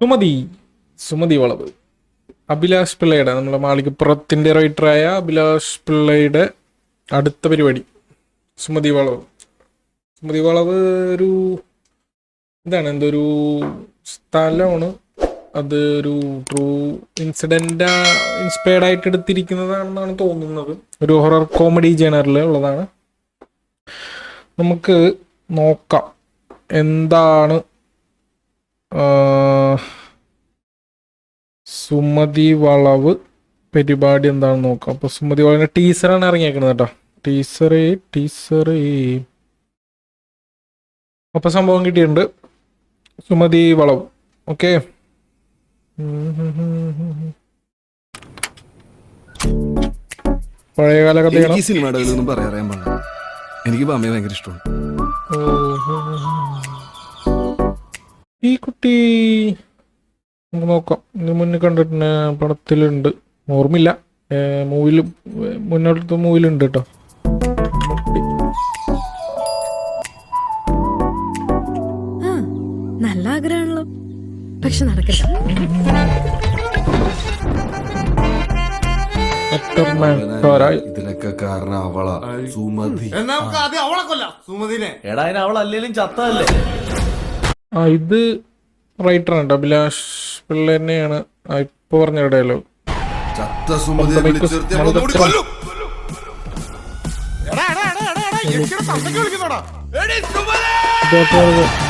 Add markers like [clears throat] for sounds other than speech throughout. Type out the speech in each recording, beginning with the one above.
സുമതി സുമതി വളവ്. അഭിലാഷ് പിള്ളയുടെ നമ്മുടെ മാളികപ്പുറത്തിന്റെ റൈറ്ററായ അഭിലാഷ് പിള്ളയുടെ അടുത്ത പരിപാടി. സുമതി വളവ്. സുമതി വളവ് ഒരു ഇതാണ് എന്തൊരു സ്ഥലമാണ്. അത് ഒരു ട്രൂ ഇൻസിഡന്റ് ഇൻസ്പയർഡ് ആയിട്ട് എടുത്തിരിക്കുന്നതാണെന്നാണ് തോന്നുന്നത്. ഒരു ഹൊറർ കോമഡി ജേണറിൽ ഉള്ളതാണ്. നമുക്ക് നോക്കാം. എന്താണ്? സുമതി വളവ് പരിപാടി എന്താണെന്ന് നോക്കാം. അപ്പൊ സുമതി വളവിന്റെ ടീസറാണ് ഇറങ്ങിയേക്കുന്നത് കേട്ടോ. ടീസറേ ടീസറേ അപ്പൊ സംഭവം കിട്ടിയിട്ടുണ്ട്. സുമതി വളവ്. ഓക്കെ പഴയകാല കഥയാണ്. എനിക്ക് എനിക്ക് ഭയങ്കര ഇഷ്ടമാണ്. ഈ കുട്ടി നമുക്ക് നോക്കാം. ഇതിന് മുന്നേ കണ്ടിട്ടുണ്ട് പടത്തിലുണ്ട്. ഓർമ്മയില്ല. മൂവിൽ മുന്നോട്ടത്തെ മൂവിലുണ്ട് കേട്ടോ. നല്ല ആഗ്രഹമാണല്ലോ. പക്ഷെ നടക്കില്ല ഇതിലൊക്കെ കാരണം അവളാ സുമതി എന്നാ നമുക്ക് ആദ്യം അവളെ കൊല്ലാം സുമതിനെ എടാ അതിന് അവൾ അല്ലെങ്കിലും ചത്തല്ലേ ആ ഇത് റൈറ്റർ ആണ് അഭിലാഷ് പിള്ള തന്നെയാണ് ആ, ഇപ്പൊ പറഞ്ഞ ഡയലോഗ് ചത്ത സുമതിയെ വിളിച്ചിരുത്തി കൊല്ലും. എടാ എടാ എടാ എടാ എടാ എനിക്കൊരു തന്തയ്ക്ക് വിളിക്കുന്നോടാ എടീ Sumathi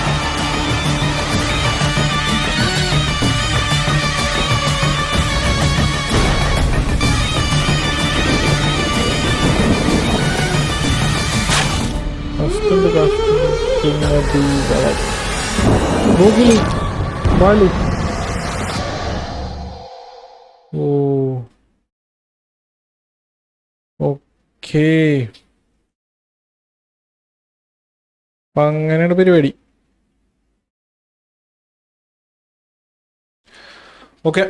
Googly Balu oh okay. അപ്പൊ അങ്ങനെയാണ് പരിപാടി. ഓക്കെ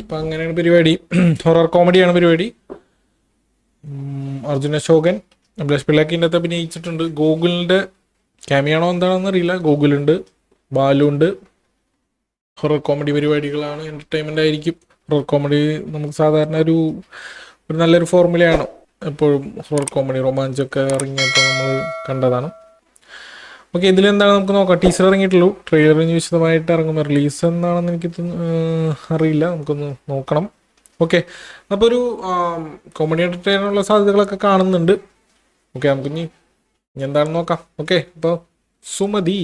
അപ്പം അങ്ങനെയാണ് പരിപാടി. [clears throat] ഹൊറർ കോമഡിയാണ് പരിപാടി. അർജുന അശോകൻ. അഭിലാഷ് പിള്ളേക്ക് ഇതിന്റെ അകത്ത് അഭിനയിച്ചിട്ടുണ്ട്. ഗൂഗിളിന്റെ ക്യാമിയാണോ എന്താണെന്ന് അറിയില്ല. ഗൂഗിളുണ്ട് ബാലുണ്ട്. ഹൊറർ കോമഡി പരിപാടികളാണ് എന്റർടൈൻമെന്റ് ആയിരിക്കും. ഹൊറർ കോമഡി നമുക്ക് സാധാരണ ഒരു ഒരു നല്ലൊരു ഫോർമുലയാണ് എപ്പോഴും ഹൊറർ കോമഡി റൊമാൻസൊക്കെ ഇറങ്ങിയപ്പോൾ നമ്മൾ കണ്ടതാണ്. ഓക്കെ ഇതിലെന്താണ് നമുക്ക് നോക്കാം. ടീച്ചർ ഇറങ്ങിയിട്ടുള്ളൂ. ട്രെയിലറിന് വിശദമായിട്ട് ഇറങ്ങും. റിലീസ് എന്നാണെന്ന് എനിക്ക് അറിയില്ല. നമുക്കൊന്ന് നോക്കണം. ഓക്കെ അപ്പോൾ ഒരു കോമഡി എന്റർടൈനുള്ള സാധ്യതകളൊക്കെ കാണുന്നുണ്ട്. ഓക്കെ നമുക്ക് ഇനി ഇനി എന്താണെന്ന് നോക്കാം. ഓക്കെ അപ്പോൾ സുമതി.